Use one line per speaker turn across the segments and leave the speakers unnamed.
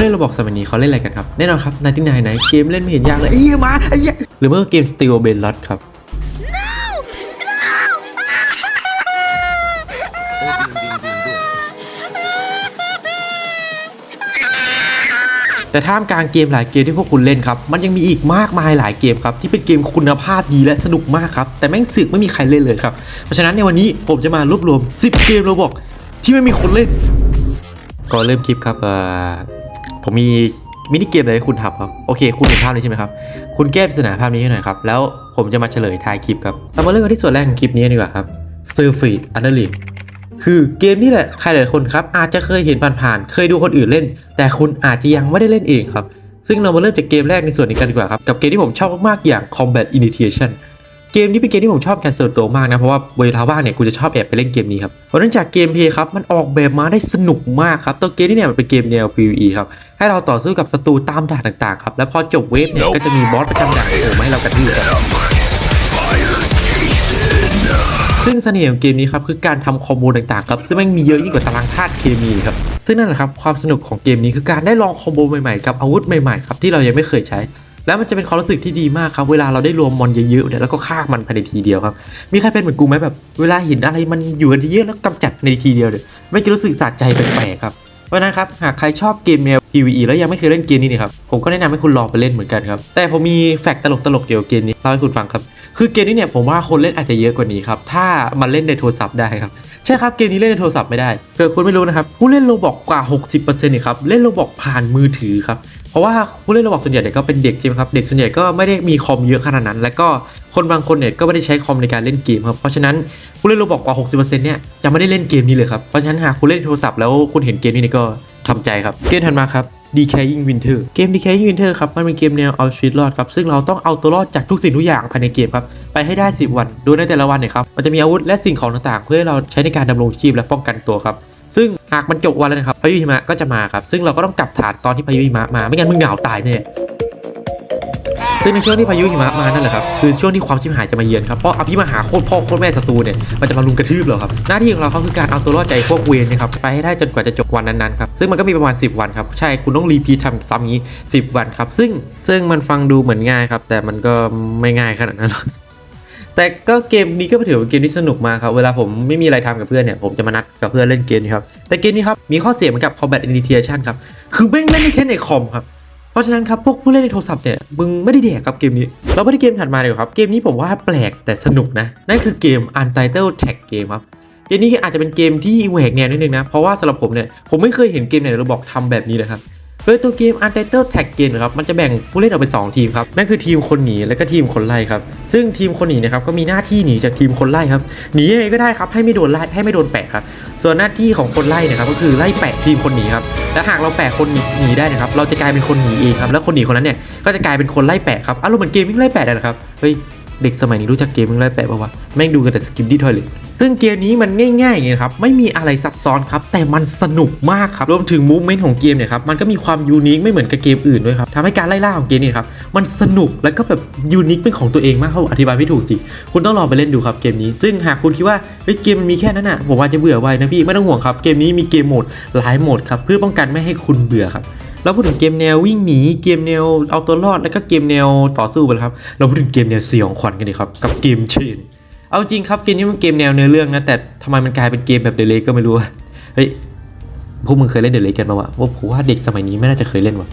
เล่นระบบสมัยนี้เขาเล่นอะไรกันครับ แน่นอนครับนายที่นายไหนเกมเล่นไม่เห็นยากเลยอีมาไอ้เหี้ยหรือไม่ก็เกม Steel b e l l o t ครับแต่ท่ามกลางเกมหลายเกมที่พวกคุณเล่นครับ มันยังมีอีกมากมายหลายเกมครับ ที่เป็นเกมคุณภาพดีและสนุกมากครับ แต่แม่งสึกไม่มีใครเล่นเลยครับ เพราะฉะนั้นในวันนี้ผมจะมารวบรวม 10 เกมโรบอกที่ไม่มีคนเล่นก่อนเริ่มคลิปครับเอ่อ ผมมีมินิเกมอะไรให้คุณทำครับ โอเค คุณเห็นภาพนี้ใช่ไหมครับ คุณแก้ปริศนาภาพนี้ให้หน่อยครับ แล้วผมจะมาเฉลยท้ายคลิปครับเรามาเริ่มกันที่ส่วนแรกของคลิปนี้ดีกว่าครับ s u r f e e d u n d e r l e คือเกมนี้แหละใครหลายคนครับ อาจจะเคยเห็นผ่านๆ เคยดูคนอื่นเล่น แต่คุณอาจจะยังไม่ได้เล่นเองครับ ซึ่งเรามาเริ่มจากเกมแรกในส่วนนี้กันดีกว่าครับ กับเกมที่ผมชอบมากๆ อย่าง Combat Initiation เกมนี้เป็นเกมที่ผมชอบการส่วนตัวมากนะ เพราะว่าเวลาว่างเนี่ยกูจะชอบแอบไปเล่นเกมนี้ครับ เพราะเนื่องจากเกมเพลย์ครับมันออกแบบมาได้สนุกมากครับ ตัวเกมนี้เนี่ยมันเป็นเกมแนว PVE ครับ ให้เราต่อสู้กับศัตรูตามด่านต่างๆครับ แล้วพอจบเวฟเนี่ยก็จะมีบอสประจำด่านโผล่มาให้เรากระทืบครับซึ่งเสน่ห์ของเกมนี้ครับคือการทำคอมโบต่างๆครับซึ่งม่งมีเยอะยิ่งกว่าตารางธาตุเคมีครับซึ่งนั่นแหละครับความสนุกของเกมนี้คือการได้ลองคอมโบใหม่ๆกับอาวุธใหม่ๆครับที่เรายังไม่เคยใช้ แล้วมันจะเป็นความรู้สึกที่ดีมากครับเวลาเราได้รวมมอนเยอะๆเนี่ยแล้วก็ฆ่ามันภายในทีเดียวครับมีใครเป็นเหมือนกูไหมแบบเวลาเห็นอะไรมันอยู่กันเยอะแล้วกำจัดในทีเดียวเนี่ยไม่จะรู้สึกสะใจแปลกๆครับเพราะนั้นครับหากใครชอบเกมแนว PVE แล้วยังไม่เคยเล่นเกมนี้นะครับผมก็แนะนำให้คุณลองไปเล่นเหมือนกันครับแต่ผมมีแฟกต์ตลกๆเกี่ยวกับเกมนี้เล่าให้คุณฟังครับคือเกมนี้เนี่ยผมว่าคนเล่นอาจจะเยอะกว่านี้ครับถ้ามันเล่นในโทรศัพท์ได้ครับ ใช่ครับเกมนี้เล่นในโทรศัพท์ไม่ได้เกิดคุณไม่รู้นะครับผู้เล่นโรบอกกว่า 60%เนี่ยครับเล่นโรบอกผ่านมือถือครับเพราะว่าผู้เล่นโรบอกส่วนใหญ่เนี่ยก็เป็นเด็กใช่ไหมครับเด็กส่วนใหญ่ก็ไม่ได้มีคอมเยอะขนาดนั้น แล้วก็คนบางคนเนี่ยก็ไม่ได้ใช้คอมในการเล่นเกมครับเพราะฉะนั้นผู้เล่นโรบอกกว่า 60%เนี่ยจะไม่ได้เล่นเกมนี้เลยครับเพราะฉะนั้นหากคุณเล่นโทรศัพท์แล้วคุณเห็นเกมนี้เนี่ยก็ทำใจครับเกมถัดมาครับ Decaying Winter เกม Decaying Winter ครับมันเป็นเกมแนวเอาชีวิตรอดครับซึ่งเราต้องเอาตัวรอดจากทุกสิ่งทุกอย่างภายในเกมครับไปให้ได้ 10 วัน โดยในแต่ละวันเนี่ยครับมันจะมีอาวุธและสิ่งของต่างๆ เพื่อให้เราใช้ในการดำรงชีพและป้องกันตัวครับซึ่งหากมันจบวันแล้วนะครับพายุหิมะก็จะมาครับซึ่งเราก็ต้องกลับฐานตอนที่พายุหิมะมาไม่งั้นมึงเหงาตายแน่ ซึ่งในช่วงที่พายุหิมะมานั่นแหละครับคือช่วงที่ความชิบหายจะมาเยือนครับเพราะอภิมหาโคตรพ่อโคตรแม่ศัตรูเนี่ยมันจะมาลุมกระทืบเราครับหน้าที่ของเราเขาคือการเอาตัวรอดใจพวกเวรนะครับไปให้ได้จนกว่าจะจบวันนั้นๆครับซึ่งมันก็มีประมาณ 10 วันครับใช่คุณต้องรีพีททำซ้ำนี้ 10 วันครับซึ่งซึ่งมันฟังดูเหมือนง่ายครับแต่มันก็ไม่ง่ายขนาดนั้นหรอกแต่ก็เกมนี้ก็ถือเป็นเกมที่สนุกมากครับ เวลาผมไม่มีอะไรทำกับเพื่อนเนี่ย ผมจะมานัดกับเพื่อนเล่นเกมนี้ครับ แต่เกมนี้ครับ มีข้อเสียเหมือนกับ Combat Initiation ครับ คือแม่งเล่นแค่ในคอมครับ ราะฉะนั้นครับพวกผู้เล่นในโทรศัพท์เนี่ยมึงไม่ได้แดกกับเกมนี้เราไปที่เกมถัดมาเลยครับเกมนี้ผมว่าแปลกแต่สนุกนะนั่นคือเกม Untitled Tag Game ครับเกมนี้อาจจะเป็นเกมที่แหวกแนวนิดนึงนะ เพราะว่าสำหรับผมเนี่ย ผมไม่เคยเห็นเกมไหนเราบอกทำแบบนี้เลยครับ โดยตัวเกม Untitled Tag Game นะครับมันจะแบ่งผู้เล่นออกเป็น 2 ทีมครับนั่นคือทีมคนหนีและก็ทีมคนไล่ครับซึ่งทีมคนหนีนะครับก็มีหน้าที่หนีจากทีมคนไล่ครับหนียังไงก็ได้ครับให้ไม่โดนไล่ให้ไม่โดนแปะครับส่วนหน้าที่ของคนไล่นะครับก็คือไล่แปะทีมคนหนีครับและหากเราแปะคนหนีหนีได้นะครับเราจะกลายเป็นคนหนีเองครับแล้วคนหนีคนนั้นเนี่ยก็จะกลายเป็นคนไล่แปะครับอารมณ์เหมือนเกมวิ่งไล่แปะนะครับเฮ้ยเด็กสมัยนี้รู้จักเกมวิ่งไล่แปะป่าวะแม่งดูกันแต่สกิมดี้ทอยเลท ซึ่งเกมนี้มันง่ายๆอย่างนี้ครับไม่มีอะไรซับซ้อนครับแต่มันสนุกมากครับรวมถึงมูฟเมนต์ของเกมเนี่ยครับมันก็มีความยูนิคไม่เหมือนกับเกมอื่นด้วยครับทำให้การไล่ล่าของเกมนี้ครับมันสนุกแล้วก็แบบยูนิคเป็นของตัวเองมากเขาอธิบายไม่ถูกจริงคุณต้องลองไปเล่นดูครับเกมนี้ ซึ่งหากคุณคิดว่าเฮ้ยเกมมันมีแค่นั้นอะผมว่าจะเบื่อไวนะพี่ไม่ต้องห่วงครับเกมนี้มีเกมโหมดหลายโหมดครับเพื่อป้องกันไม่ให้คุณเบื่อครับเราพูดถึงเกมแนววิ่งหนีเกมแนวเอาตัวรอดแล้วก็เกมแนวต่อสู้ไปแล้วครับ เราพูดถึงเกมแนวสยองขวัญกันดีครับกับเกมเชน เอาจริงครับเกมนี้มันเกมแนวเนื้อเรื่องนะแต่ทำไมมันกลายเป็นเกมแบบเดเลก็ไม่รู้เฮ้ยพวกมึงเคยเล่นเดเลกันปะวะว่าผมว่าเด็กสมัยนี้ไม่น่าจะเคยเล่นวะ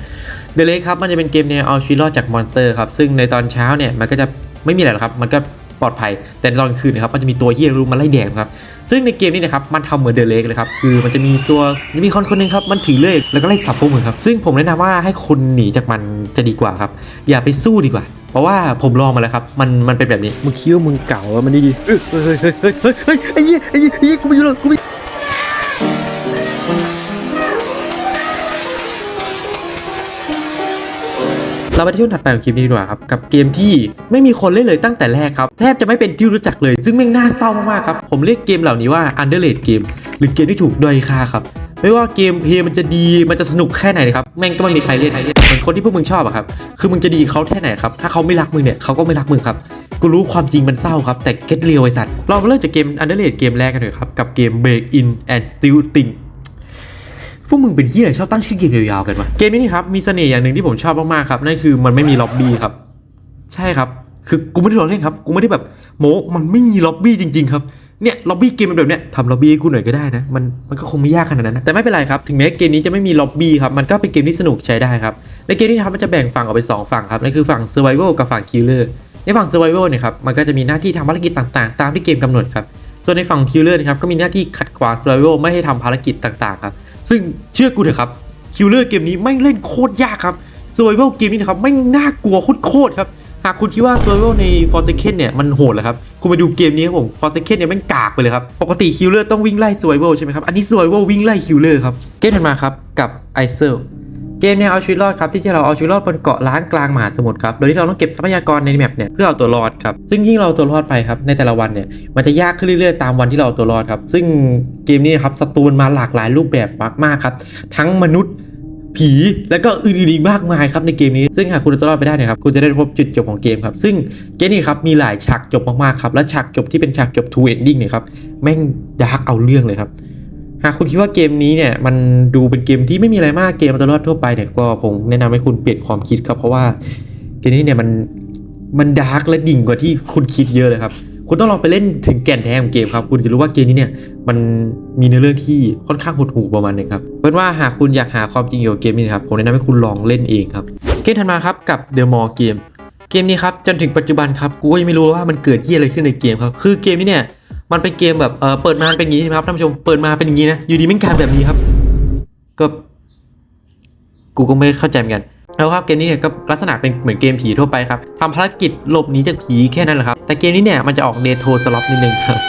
เดเลครับมันจะเป็นเกมแนวเอาชีวิตรอดจากมอนสเตอร์ครับซึ่งในตอนเช้าเนี่ยมันก็จะไม่มีอะไรหรอกครับ มันก็ปลอดภัยแต่ตอนคืนนะครับมันจะมีตัวเฮียรู้มาไล่แดงครับซึ่งในเกมนี้นะครับมันทำเหมือนเดเลกเลยครับคือมันจะมีตัวจะมีคนคนหนึงครับมันถือเลื่อยแล้วก็ไล่สับพวกมึงครับซึ่งผมแนะนำว่าให้คุณหนีจากมันจะดีกว่าครับอย่าไปสู้ดีกว่า เพราะว่าผมลองมาแล้วครับ มันมันเป็นแบบนี้
มึงคิดว่ามึงเก่าอะมันนี่ดีเฮ้ยเฮ้ยเฮ้ยเฮ้ยเฮ้ยเฮ้ยไอ้เหี้ยไอ้เหี้ยไอ้เหี้ยกูไม่อยู่แล้วกูไม่
เราไปที่ช่วงถัดไปของคลิปนี้ดีกว่าครับ กับเกมที่ไม่มีคนเล่นเลยตั้งแต่แรกครับ แทบจะไม่เป็นที่รู้จักเลย ซึ่งแม่งน่าเศร้ามากๆครับ ผมเรียกเกมเหล่านี้ว่า underrated เกมหรือเกมที่ถูกด้อยค่าครับ ไม่ว่าเกมเพลย์มันจะดีมันจะสนุกแค่ไหนนะครับแม่งก็ไม่มีใครเล่นเหมือนคนที่พวกมึงชอบอะครับคือมึงจะดีเขาแค่ไหนครับถ้าเขาไม่รักมึงเนี่ยเขาก็ไม่รักมึงครับกูรู้ความจริงมันเศร้าครับ แต่เก็ตเรียวไอ้สัตว์เราเริ่มจากเกม underrated เกมแรกกันเลยครับ กับเกม break in and steal thing วกมึงเป็นเฮียชอบตั้งชื่อเกมยาวๆกันวะเกมนี้นี่ครับมีเสน่ห์อย่างหนึ่งที่ผมชอบมากๆครับนั่นคือมันไม่มีล็อบบี้ครับ ใช่ครับ คือกูไม่ได้ล้อเล่นครับ กูไม่ได้แบบโมมันไม่มีล็อบบี้จริง ๆ ครับ เนี่ยล็อบบี้เกมเป็นแบบเนี้ยทำล็อบบี้กูหน่อยก็ได้นะมันมันก็คงไม่ยากขนาดนั้นนะแต่ไม่เป็นไรครับถึงแม้เกมนี้จะไม่มีล็อบบี้ครับมันก็เป็นเกมที่สนุกใช้ได้ครับในเกมนี้นะครับมันจะแบ่งฝั่งออกเป็นสองฝั่งครับนั่นคือฝั่ง Survival กับฝั่ง Killer ในฝั่ง Survival เนี่ยครับมันก็จะมีหน้าที่ทำภารกิจต่างๆ ตามที่เกมกำหนดครับส่วนในฝั่ง Killer นะครับก็มีหน้าที่ขัดขวาง Survival ไม่ให้ทำภารกิจต่างๆครับซึ่งเชื่อกูเถอะครับ Killer เกมนี้ไม่เล่นโคตรยากครับ Survival เกมนี้นะครับไม่น่ากลัวโคตรๆครับ หากคุณคิดว่า Survival ใน Forsaken เนี่ยมันโหดเหรอครับ คุณไปดูเกมนี้ครับผม Forsaken เนี่ยแม่งกากไปเลยครับ ปกติ Killer ต้องวิ่งไล่ Survival ใช่ไหมครับ อันนี้ Survival วิ่งไล่ Killer ครับ เกมถัดมาครับกับ i s e l เกมเนี่ยเอาชีวิตรอดครับที่จะเราเอาชีวิตรอดบนเกาะล้างกลางมหาสมุทรครับโดยที่เราต้องเก็บทรัพยากรในแมปเนี่ยเพื่อเอาตัวรอดครับซึ่งยิ่งเราตัวรอดไปครับในแต่ละวันเนี่ยมันจะยากขึ้นเรื่อยๆตามวันที่เราเอาตัวรอดครับซึ่งเกมนี้นะครับศัตรูมันมาหลากหลายรูปแบบมากๆครับทั้งมนุษย์ ผีแล้วก็อื่นๆอีกมากมายครับในเกมนี้ซึ่งหากคุณเอาตัวรอดไปได้นยครับคุณจะได้พบจุดจบของเกมครับซึ่งเกมนี้ครับมีหลายฉากจบมากๆครับและฉากจบที่เป็นฉากจบ two ending เนี่ยครับแม่งดาร์กเอาเรื่องเลยครับหากคุณคิดว่าเกมนี้เนี่ยมันดูเป็นเกมที่ไม่มีอะไรมากเกมตัวรอดทั่วไปเนี่ยก็ผมแนะนำให้คุณเปลี่ยนความคิดครับเพราะว่าเกมนี้เนี่ยมันมันดาร์กและดิ่งกว่าที่คุณคิดเยอะเลยครับ คุณต้องลองไปเล่นถึงแก่นแท้ของเกมครับ คุณจะรู้ว่าเกมนี้เนี่ยมันมีเนื้อเรื่องที่ค่อนข้างหดหู่ประมาณหนึงครับเป็นว่าหากคุณอยากหาความจริงเกี่ยวกับเกมนี้ครับผมแนะนำให้คุณลองเล่นเองครับเกมถัดมาครับกับ The More Game เกมนี้ครับจนถึงปัจจุบันครับกูก็ยังไม่รู้ว่ามันเกิดที่อะไรขึ้นในเกมครับคือเกมนี้เนี่ยมันเป็นเกมแบบเออเปิดมาเป็นอย่างนี้ใช่ไหมครับท่านผู้ชมเปิดมาเป็นอย่างนี้นะอยู่ดีแม่งกลายแบบนี้ครับ ก็กูก็ไม่เข้าใจเหมือนกัน แล้วครับเกมนี้เนี่ยก็ลักษณะเป็นเหมือนเกมผีทั่วไปครับทำภารกิจหลบหนีจากผีแค่นั้นแหละครับ แต่เกมนี้เนี่ยมันจะออกเดโทสล็อปนิดนึงครับ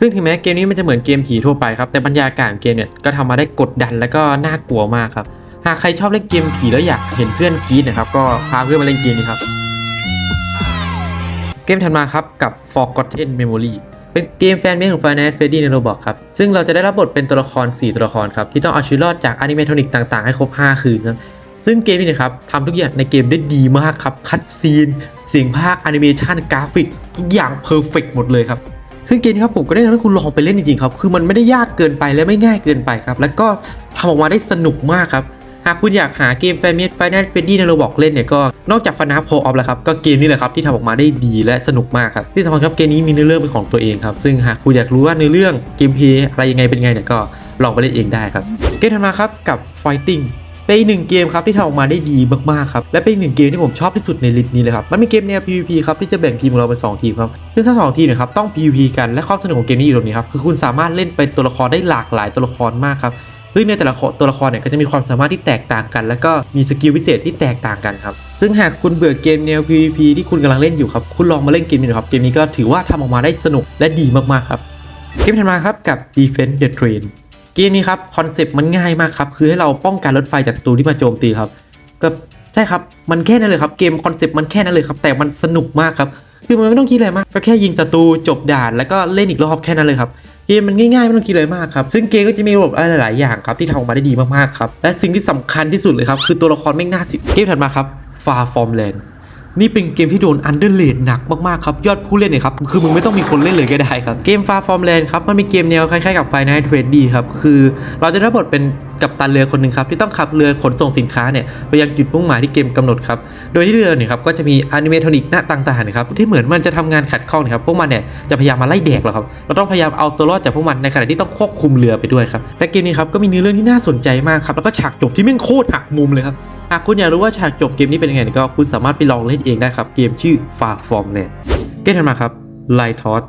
ซึ่งถึงแม้เกมนี้มันจะเหมือนเกมผีทั่วไปครับ แต่บรรยากาศของเกมเนี่ยก็ทำมาได้กดดันแล้วก็น่ากลัวมากครับ หากใครชอบเล่นเกมผีแล้วอยากเห็นเพื่อนกรีดนะครับ ก็พาเพื่อนมาเล่นเกมนี้ครับ เกมถัดมาครับกับ Forgotten Memory เป็นเกมแฟนเมดของ Final Freddy ในโรบอกครับ ซึ่งเราจะได้รับบทเป็นตัวละคร 4 ตัวละครครับ ที่ต้องเอาชีวิตรอดจากอนิเมทอนิกต่างๆ ให้ครบ 5 คืนครับ ซึ่งเกมนี้นะครับทำทุกอย่างในเกมได้ดีมากครับ คัดซีน เสียงภาคแอนิเมชันกราฟิก ทุกอย่างเพอร์เฟกหมดเลยครับ ซึ่งเกมนี้ครับผมก็ได้แนำให้คุณลองไปเล่นจริงๆครับ คือมันไม่ได้ยากเกินไปและไม่ง่ายเกินไปครับ แล้วก็ทำออกมาได้สนุกมากครับ หากคุณอยากหาเกมแฟนเมดไฟแนลเฟดดี้ในโรบอกเล่นเนี่ยก็นอกจากฟนาโพออฟแล้วครับ ก็เกมนี้แหละครับที่ทำออกมาได้ดีและสนุกมากครับ ที่สำคัญครับเกมนี้มีเนื้อเรื่องเป็นของตัวเองครับ ซึ่งหากคุณอยากรู้ว่าเนื้อเรื่องเกมเพลย์อะไรยังไงเป็นไงเนี่ยก็ลองไปเล่นเองได้ครับ เกมถัดมาครับกับ Fighting เป็นอีกหนึ่งเกมครับที่ทำออกมาได้ดีมากๆครับและเป็นอีกหนึ่งเกมที่ผมชอบที่สุดในลิสต์นี้เลยครับมันเป็นเกมแนว PVP ครับที่จะแบ่งทีมของเราเป็นสองทีมครับซึ่งทั้งสองทีมเนะครับต้อง PVP กันและความสนุกของเกมนี้อยู่ตรงนี้ครับคือคุณสามารถเล่นเป็นตัวละครได้หลากหลายตัวละครมากครับซึ่งในแต่ละตัวละครเนี่ยก็จะมีความสามารถที่แตกต่างกัน แล้วก็มีสกิลพิเศษที่แตกต่างกันครับซึ่งหากคุณเบื่อเกมแนว PVP ที่คุณกำลังเล่นอยู่ครับคุณลองมาเล่นเกมนี้นะครับเกมนี้ก็ถือว่าทำออกมาได้สนุกและดีมากๆครับเกมถัดมาครับกับ Defense the Train เกมนี้ครับคอนเซปต์มันง่ายมากครับคือให้เราป้องกันรถไฟจากศัตรูที่มาโจมตีครับก็ใช่ครับมันแค่นั้นเลยครับเกมคอนเซปต์มันแค่นั้นเลยครับแต่มันสนุกมากครับคือมันไม่ต้องคิดอะไรมากก็แค่ยิงศัตรูจบด่านแล้วก็เล่นอีกรอบแค่นั้นเลยครับเกมมันง่ายๆไม่ต้องคิดอะไรมากครับซึ่งเกมก็จะมีระบบอะไรหลายๆอย่างครับที่ทำออกมาได้ดีมากๆครับและสิ่งที่สำคัญที่สุดเลยครับคือตัวละครไม่น่าสิเกมถัดมาครับ Far From Land นี่ นี่เป็นเกมที่โดนอันเดอร์เลดหนักมากๆครับยอดผู้เล่นเนี่ยครับคือมึงไม่ต้องมีคนเล่นเลยก็ได้ครับเกม Far From Land ครับมันเป็นเกมแนวคล้ายๆกับ Final Freddy ครับคือเราจะได้บทเป็นกัปตันเรือคนหนึ่งครับที่ต้องขับเรือขนส่งสินค้าเนี่ยไปยังจุดมุ่งหมายที่เกมกำหนดครับโดยที่เรือเนี่ยครับก็จะมีอนิเมทอนิกหน้าต่างๆนะครับที่เหมือนมันจะทำงานขัดข้องนะครับพวกมันเนี่ยจะพยายามมาไล่แดกเราครับเราต้องพยายามเอาตัวรอดจากพวกมันในขณะที่ต้องควบคุมเรือไปด้วยครับและเกมนี้ครับก็มีเนื้อเรื่องที่น่าสนใจมากครับแล้วก็ฉากจบที่แม่งโคตรหักมุมเลยครับ หากคุณอยากรู้ว่าฉากจบเกมนี้เป็นยังไงก็คุณสามารถไปลองเล่นเองได้ครับ เกมชื่อ Far From Land เกมถัดมาครับ Light Toss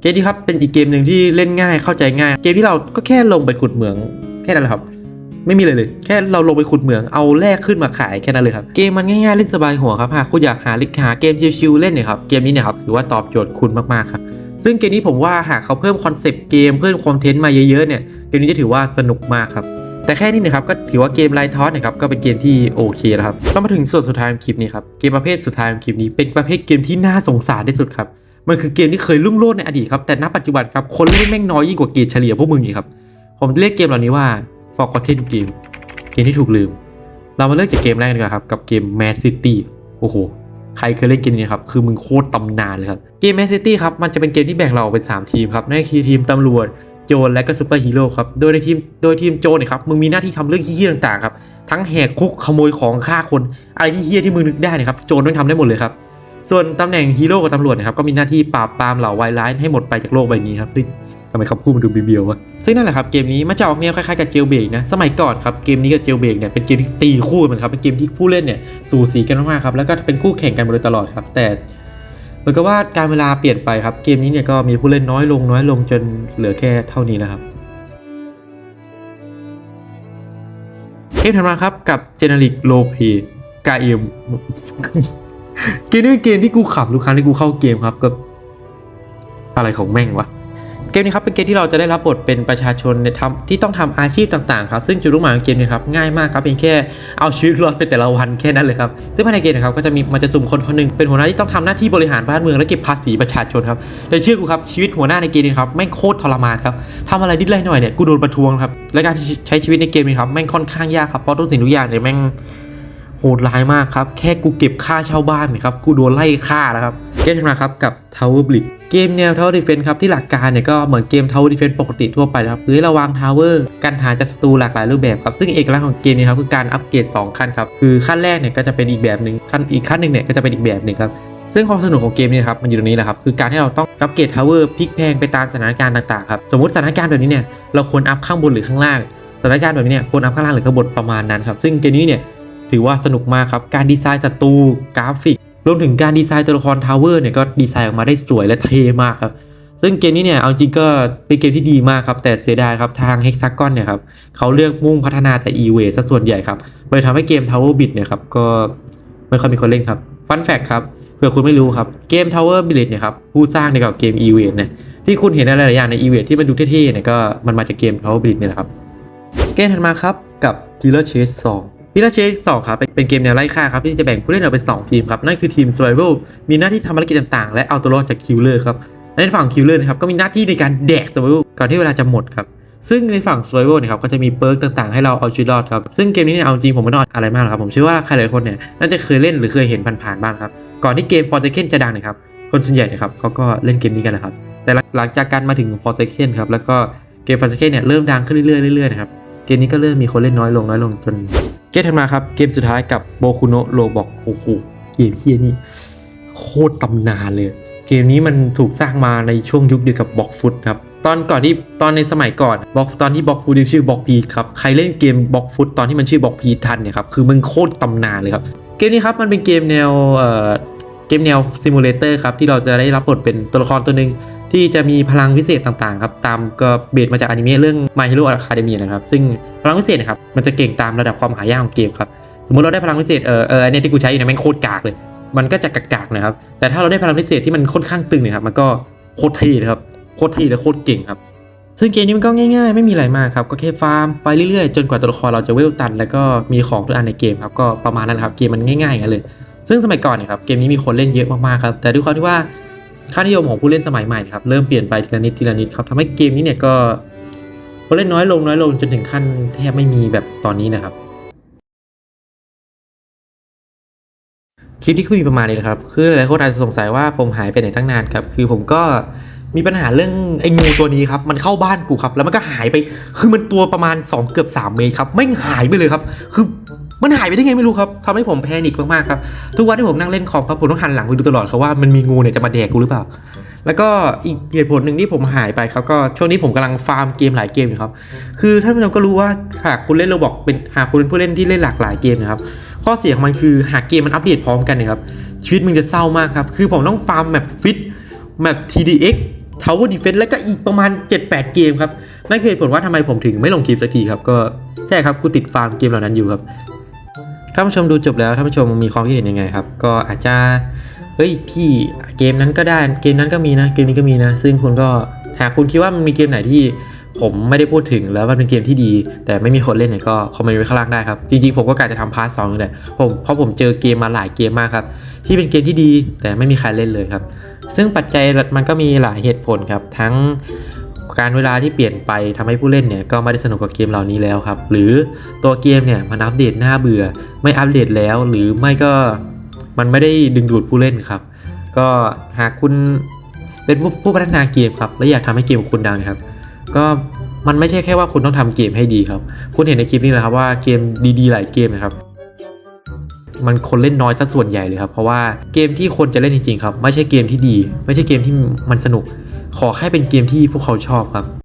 เกมนี้ครับเป็นอีกเกมหนึ่งที่เล่นง่ายเข้าใจง่าย เกมที่เราก็แค่ลงไปขุดเหมืองแค่นั้นแหละครับ ไม่มีเลยเลย แค่เราลงไปขุดเหมืองเอาแร่ขึ้นมาขายแค่นั้นเลยครับ เกมมันง่ายๆเล่นสบายหัวครับหากคุณอยากหาลิกหาเกมชิวๆเล่นเนี่ยครับเกมนี้เนี่ยครับถือว่าตอบโจทย์คุณมากๆครับซึ่งเกมนี้ผมว่าหากเขาเพิ่มคอนเซปต์เกมเพิ่มคอนเทนต์มาเยอะๆเนี่ยเกมนี้จะถือว่าสนุกมากครับ แต่แค่นี้นะครับก็ถือว่าเกมไลท์ทอสนะครับก็เป็นเกมที่โอเคแล้วครับก็มาถึงส่วนสุดท้ายของคลิปนี้ครับเกมประเภทสุดท้ายของคลิปนี้เป็นประเภทเกมที่น่าสงสารที่สุดครับมันคือเกมที่เคยรุ่งโรจน์ในอดีตครับแต่ณปัจจุบันครับคนเล่นแม่งน้อยยิ่งกว่าเกมเฉลี่ยพวกมึงอีกครับผมเรียกเกมเหล่านี้ว่า Forgotten Game เกมที่ถูกลืม เรามาเริ่มจากเกมแรกกันดีกว่าครับกับเกม Mad City โอ้โหใครเคยเล่นเกมนี้ครับคือมึงโคตรตำนานเลยครับเกม Mad City ครับมันจะเป็นเกมที่แบ่งเราออกเป็น 3 ทีมครับนั่นคือทีมตำรวจ โจรและก็ซูเปอร์ฮีโร่ครับ โดยในทีมโดยทีมโจรเนี่ยครับมึงมีหน้าที่ทำเรื่องเฮี้ยๆต่างๆครับ ทั้งแหกคุกขโมยของฆ่าคนอะไรที่เฮี้ยที่มึงนึกได้เนะครับโจรต้องทำได้หมดเลยครับส่วนตำแหน่งฮีโร่กับตำรวจนะครับก็มีหน้าที่ปราบปรามเหล่าวายร้ายให้หมดไปจากโลกใบนี้ครับทำไมคำพูดมันดูเบียวๆวะ ซึ่งนั่นแหละครับเกมนี้มันจะออกแนวคล้ายๆกับเจลเบรกนะ สมัยก่อนครับเกมนี้กับเจลเบรกเนี่ยเป็นเกมที่ตีคู่กันครับ เป็นเกมที่ผู้เล่นเนี่ยสู่สีกันมากๆครับ แล้วก็เป็นคู่แข่งกันมาโดยตลอดครับ แต่ เหมือนกับว่าการเวลาเปลี่ยนไปครับ เกมนี้เนี่ยก็มีผู้เล่นน้อยลงน้อยลงจนเหลือแค่เท่านี้นะครับ เกมถัดมาครับกับ Generic r o p กาเอมเกมนี้เป็นเกมที่กูขับทุกครั้งที่กูเข้าเกมครับก็อะไรของแม่งวะ เกมนี้ครับเป็นเกมที่เราจะได้รับบทเป็นประชาชนในทำที่ต้องทำอาชีพต่างๆครับซึ่งจุดมุ่งหมายของเกมนี้ครับง่ายมากครับเพียงแค่เอาชีวิตรอดไปแต่ละวันแค่นั้นเลยครับซึ่งภายในเกมนะครับก็จะมีมันจะสุ่มคนคนหนึ่งเป็นหัวหน้าที่ต้องทำหน้าที่บริหารบ้านเมืองและเก็บภาษีประชาชนครับแต่เชื่อกูครับชีวิตหัวหน้าในเกมนี้ครับแม่งโคตรทรมานครับทำอะไรนิดไรหน่อยเนี่ยกูโดนประท้วงครับและการใช้ชีวิตในเกมนี้ครับแม่งค่อนข้างยากครับเพราะทุกสิ่งทุกอย่างเนี่ยแม่ง หดร้ายมากครับ แค่กูเก็บค่าเช่าบ้านเนี่ยครับ กูโดนไล่ฆ่านะครับ เกมที่มาครับ กับ Tower Blitz เกมแนว Tower Defense ครับที่หลักการเนี่ยก็เหมือนเกม Tower Defense ปกติทั่วไปนะครับคือให้ระวัง Tower กันหาจากศัตรูหลากหลายรูปแบบครับซึ่งเอกลักษณ์ของเกมนี้ครับคือการอัปเกรด2ขั้นครับคือขั้นแรกเนี่ยก็จะเป็นอีกแบบหนึ่งขั้นอีกขั้นหนึ่งเนี่ยก็จะเป็นอีกแบบหนึ่งครับซึ่งความสนุกของเกมนี้ครับมันอยู่ตรงนี้แหละครับคือการที่เราต้องอัปเกรดทาวเวอร์พลิกแพงไปตามสถานการณ์ต่างๆครับสมมติสถานการณ์แบบนี้เนี่ยเราควรอัพข้างบนหรือข้างล่างสถานการณ์แบบนี้เนี่ยควรอัพข้างล่างหรือข้างบนประมาณนั้นครับซึ่งเกมนี้เนี่ย ถือว่าสนุกมากครับ การดีไซน์ศัตรูกราฟิก รวมถึงการดีไซน์ตัวละครทาวเวอร์เนี่ยก็ดีไซน์ออกมาได้สวยและเท่มากครับซึ่งเกมนี้เนี่ยเอาจริงก็เป็นเกมที่ดีมากครับ แต่เสียดายครับทาง Hexagon เนี่ยครับเขาเลือกมุ่งพัฒนาแต่ e w a y ซะส่วนใหญ่ครับเลยทำให้เกม Tower Bit เนี่ยครับก็ไม่ค่อยมีคนเล่นครับ Fun Fact ครับเผื่อคุณไม่รู้ครับเกม Tower Bit เนี่ยครับผู้สร้างในกับเกม e w a y เนี่ยที่คุณเห็นอะไรหลายๆอย่างใน e w a y ที่มันดูเท่ๆเนี่ยก็มันมาจากเกม Tower Bit เนี่ยแหละครับ เกมถัดมาครับกับ Killer Chase 2 Killer Chase 2ครับเป็นเกมแนวไล่ฆ่าครับที่จะแบ่งผู้เล่นออกเป็น 2 ทีมครับนั่นคือทีม Survival มีหน้าที่ทำภารกิจต่างๆ และเอาตัวรอดจาก Killer ครับในฝั่ง Killer นะครับก็มีหน้าที่ในการแดก Survival ก่อนที่เวลาจะหมดครับซึ่งในฝั่ง Survival เนะครับก็จะมีเปิร์กต่างๆ ให้เราเอาชีวิตรอดครับซึ่งเกมนี้เนี่ยเอาจริงผมไม่ต้องอะไรมากครับผมเชื่อว่าใครหลายคนเนี่ยน่าจะเคยเล่นหรือเคยเห็นผ่านๆบ้างครับก่อนที่เกม Forsaken จะดังนะครับคนส่วนใหญ่เนะครับเขาก็เล่นเกมนี้กันนะครับแต่หลังจากการมาถึง Forsaken ครับแล้วก็เกม Forsaken เนี่ยเริ่มดังขึ้นเรื่อยๆเรื่อยๆนะครับเกมนี้ก็เริ่มมีคนเล่นน้อยลงน้อยลงจน เกมถัดมาครับ เกมสุดท้ายกับโบคุโนะโรบอกโอ้โหเกมเฮียนี่โคตรตำนานเลย เกมนี้มันถูกสร้างมาในช่วงยุคเดียวกับบล็อกฟุตครับตอนก่อนที่ตอนในสมัยก่อนบล็อกตอนที่บล็อกฟุตยังชื่อบล็อกพีครับใครเล่นเกมบล็อกฟุตตอนที่มันชื่อบล็อกพีทันเนี่ยครับคือมันโคตรตำนานเลยครับเกมนี้ครับมันเป็นเกมแนวเอ่อเกมแนวซิมูเลเตอร์ครับที่เราจะได้รับบทเป็นตัวละครตัวหนึ่ง ที่จะมีพลังพิเศษต่างๆครับตามก็เบสมาจากอนิเมะเรื่อง My Hero Academia นะครับซึ่งพลังพิเศษนะครับมันจะเก่งตามระดับความหายากของเกมครับสมมติเราได้พลังพิเศษเออเออันเนี้ยที่กูใช้อยู่เนี่ยแม่งโคตรกากเลย มันก็จะกากๆนะครับแต่ถ้าเราได้พลังพิเศษที่มันค่อนข้างตึงเนี่ยครับมันก็โคตรเท่เลยครับโคตรเท่และโคตรเก่งครับซึ่งเกมนี้มันก็ง่ายๆ ไม่มีอะไรมากครับ ก็แค่ฟาร์มไปเรื่อยๆ จนกว่าตัวละครเราจะเวลตัน แล้วก็มีของทุกอันในเกมครับก็ประมาณนั้นครับเกมมันง่ายๆอย่างนั้นเลย ซึ่งสมัยก่อนเนี่ยครับเกมนี้มีคนเล่นเยอะมากๆครับแต่ด้วยความที่ว่า ค่านิยมของผู้เล่นสมัยใหม่ครับเริ่มเปลี่ยนไปทีละนิดทีละนิดครับทำให้เกมนี้เนี่ยก็คนเล่นน้อยลงน้อยลงจนถึงขั้นแทบไม่มีแบบตอนนี้นะครับคลิปที่คุยประมาณนี้นะครับ คือหลายคนอาจจะสงสัยว่าผมหายไปไหนตั้งนานครับ คือผมก็มีปัญหาเรื่องไอ้งูตัวนี้ครับ มันเข้าบ้านกูครับ แล้วมันก็หายไป คือมันตัวประมาณ 2 เกือบ 3 เมตรครับ ไม่หายไปเลยครับ คือ มันหายไปได้ไงไม่รู้ครับทำให้ผมแพนิคมากๆครับ ทุกวันที่ผมนั่งเล่นคอมครับผมต้องหันหลังไปดูตลอดครับว่ามันมีงูเนี่ยจะมาแดกกูหรือเปล่า แล้วก็อีกเหตุผลหนึ่งที่ผมหายไปครับก็ช่วงนี้ผมกำลังฟาร์มเกมหลายเกมอยู่ครับ คือท่านผู้ชมก็รู้ว่าหากคุณเล่นเราบอกเป็นหากคุณเป็นผู้เล่นที่เล่นหลากหลายเกมนะครับ ข้อเสียของมันคือหากเกมมันอัปเดตพร้อมกันเนะครับ ชีวิตมึงจะเศร้ามากครับ คือผมต้องฟาร์มแมปฟิตแมป TDX Tower Defense แล้วก็อีกประมาณ 7-8 เกมครับนั่นคือเหตุผลว่าทำไมผมถึงไม่ลงคลิปสักทีครับก็ใช่ครับกูติดฟาร์มเกมเหล่านั้นอยู่ครับ ท่านผู้ชมดูจบแล้วท่านผู้ชมมีความคิดเห็นยังไงครับ ก็อาจจะเฮ้ยพี่เกมนั้นก็ได้เกมนั้นก็มีนะ เกมนี้ก็มีนะ ซึ่งคุณก็หากคุณคิดว่ามันมีเกมไหนที่ผมไม่ได้พูดถึงแล้วมันเป็นเกมที่ดี แต่ไม่มีคนเล่นเนี่ยก็คอมเมนต์ไว้ข้างล่างได้ครับ จริงๆ ผมก็กะจะทำพาร์ทสองนี่แหละผมเพราะผมเจอเกมมาหลายเกมมากครับ ที่เป็นเกมที่ดีแต่ไม่มีใครเล่นเลยครับ ซึ่งปัจจัยมันก็มีหลายเหตุผลครับทั้ง การเวลาที่เปลี่ยนไปทำให้ผู้เล่นเนี่ยก็ไม่ได้สนุกกับเกมเหล่านี้แล้วครับ หรือตัวเกมเนี่ยมันอัปเดตหน้าเบื่อ ไม่อัปเดตแล้ว หรือไม่ก็มันไม่ได้ดึงดูดผู้เล่นครับ ก็หากคุณเป็นผู้พัฒนาเกมครับ และอยากทำให้เกมของคุณดังนะครับ ก็มันไม่ใช่แค่ว่าคุณต้องทำเกมให้ดีครับ คุณเห็นในคลิปนี้และครับว่าเกมดีๆ หลายเกมนะครับมันคนเล่นน้อยซะส่วนใหญ่เลยครับ เพราะว่าเกมที่คนจะเล่นจริงๆครับ ไม่ใช่เกมที่ดี ไม่ใช่เกมที่มันสนุก ขอแค่เป็นเกมที่พวกเขาชอบครับ